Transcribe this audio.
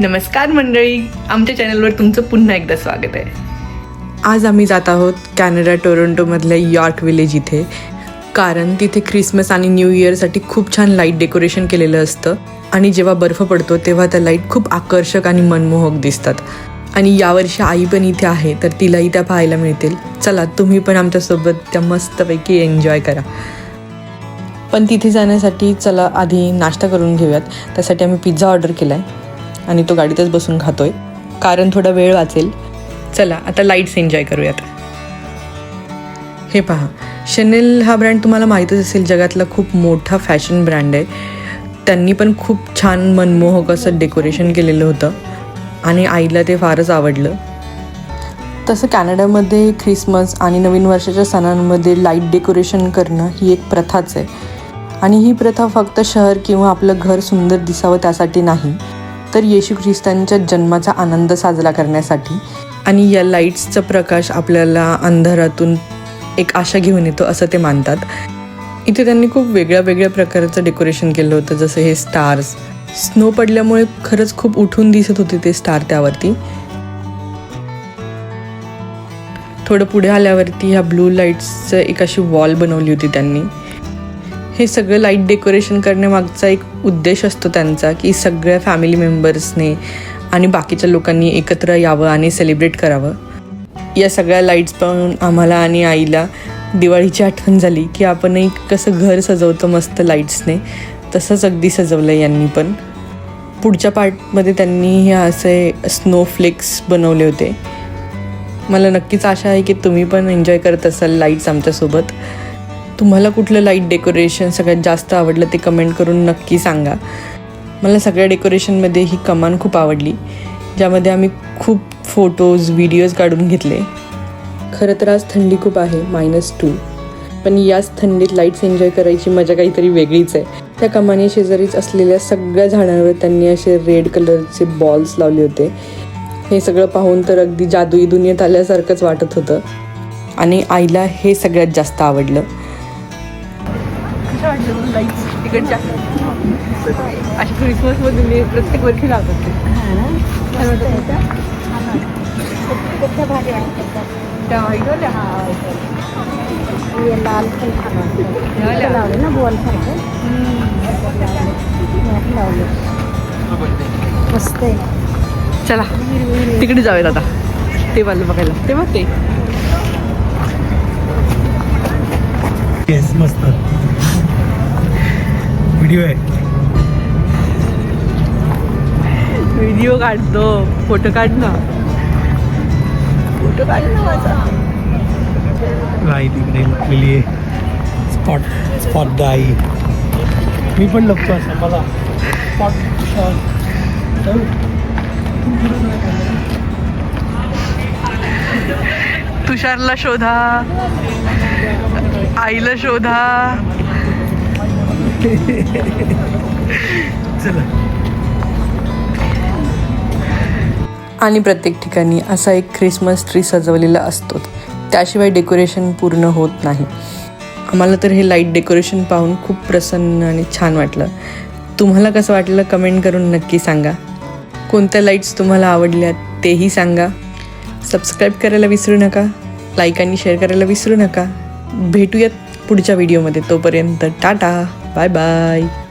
नमस्कार मंडळी आमच्या चॅनलवर तुमचं पुन्हा एकदा स्वागत आहे. आज आम्ही जात आहोत कॅनडा टोरंटोमधल्या यॉर्क विलेज इथे. कारण तिथे ख्रिसमस आणि न्यू इयरसाठी खूप छान लाइट डेकोरेशन केलेलं असतं. आणि जेव्हा बर्फ पडतो तेव्हा त्या लाइट खूप आकर्षक आणि मनमोहक दिसतात. आणि यावर्षी आई पण इथे आहे तर तिलाही त्या पाहायला मिळतील. चला तुम्ही पण आमच्यासोबत त्या मस्तपैकी एन्जॉय करा. पण तिथे जाण्यासाठी चला आधी नाश्ता करून घेऊयात. त्यासाठी आम्ही पिझ्झा ऑर्डर केला आहे आणि तो गाडीतच बसून खातोय. कारण थोडा वेळ वाचेल. चला आता लाईट्स एन्जॉय करूयात. हे पहा शनेल हा ब्रँड तुम्हाला माहीतच असेल जगातला खूप मोठा फॅशन ब्रँड आहे. त्यांनी पण खूप छान मनमोहक असं डेकोरेशन केलेलं होतं. आणि आईला ते फारच आवडलं. तसं कॅनडामध्ये ख्रिसमस आणि नवीन वर्षाच्या सणांमध्ये लाइट डेकोरेशन करणं ही एक प्रथाच आहे. आणि ही प्रथा फक्त शहर किंवा आपलं घर सुंदर दिसावं त्यासाठी नाही. तर येशू ख्रिस्तांच्या जन्माचा आनंद साजरा करण्यासाठी आणि या लाईट्सचा प्रकाश आपल्याला अंधारातून एक आशा घेऊन येतो असं ते मानतात. इथे त्यांनी खूप वेगळ्या वेगळ्या प्रकारचं डेकोरेशन केलं होतं जसं हे स्टार्स. स्नो पडल्यामुळे खरंच खूप उठून दिसत होते ते स्टार त्यावरती. थोडं पुढे आल्यावरती ह्या ब्लू लाईट्सचं एक अशी वॉल बनवली होती त्यांनी. हे सगळं लाइट डेकोरेशन करण्यामागचा एक उद्देश असतो त्यांचा की सगळ्या फॅमिली मेंबर्सने आणि बाकीच्या लोकांनी एकत्र यावं आणि सेलिब्रेट करावं. या सगळ्या लाईट्स पाहून आम्हाला आणि आईला दिवाळीची आठवण झाली की आपणही कसं घर सजवतो मस्त लाईट्सने तसंच अगदी सजवलं यांनी पण. पुढच्या पार्टमध्ये त्यांनी हे असे स्नोफ्लेक्स बनवले होते. मला नक्कीच आशा आहे की तुम्ही पण एन्जॉय करत असाल लाईट्स आमच्यासोबत. तुम्हाला कुठलं लाइट डेकोरेशन सगळ्यात जास्त आवडलं ते कमेंट करून नक्की सांगा. मला सगळ्या डेकोरेशनमध्ये ही कमान खूप आवडली ज्यामध्ये आम्ही खूप फोटोज व्हिडिओज काढून घेतले. खरं तर आज थंडी खूप आहे मायनस टू पण याच थंडीत लाईट्स एन्जॉय करायची मजा काहीतरी वेगळीच आहे. त्या कमानी शेजारीच असलेल्या सगळ्या झाडांवर त्यांनी असे रेड कलरचे बॉल्स लावले होते. हे सगळं पाहून तर अगदी जादुई दुनियेत आल्यासारखंच वाटत होतं. आणि आईला हे सगळ्यात जास्त आवडलं. तिकडच्या. अशी क्रिसमसमध्ये मी प्रत्येक वर्षी लावत त्या व्हाईटवाल्या लाल पण छान लावले ना बॉल लावले मस्त आहे चला तिकडे जाऊयात आता. ते वालं बघायला. ते. बघ ते मस्त. व्हिडिओ आहे. व्हिडिओ काढतो फोटो काढ ना. फोटो काढ ना माझा. गाई तिकडे लपलेली आहे. स्पॉट स्पॉट गाई मी पण लपतो असं मला. स्पॉट तुषारला शोधा. आईला शोधा. चला. आणि प्रत्येक ठिकाणी असा एक ख्रिसमस ट्री सजवलेला असतो. त्याशिवाय डेकोरेशन पूर्ण होत नाही. आम्हाला तर हे लाइट डेकोरेशन पाहून खूप प्रसन्न आणि छान वाटलं. तुम्हाला कसं वाटलं कमेंट करून नक्की सांगा. कोणत्या लाईट्स तुम्हाला आवडल्या तेही सांगा. सबस्क्राईब करायला विसरू नका. लाईक आणि शेअर करायला विसरू नका. भेटूयात पुढच्या व्हिडिओमध्ये. तोपर्यंत टाटा! Bye bye.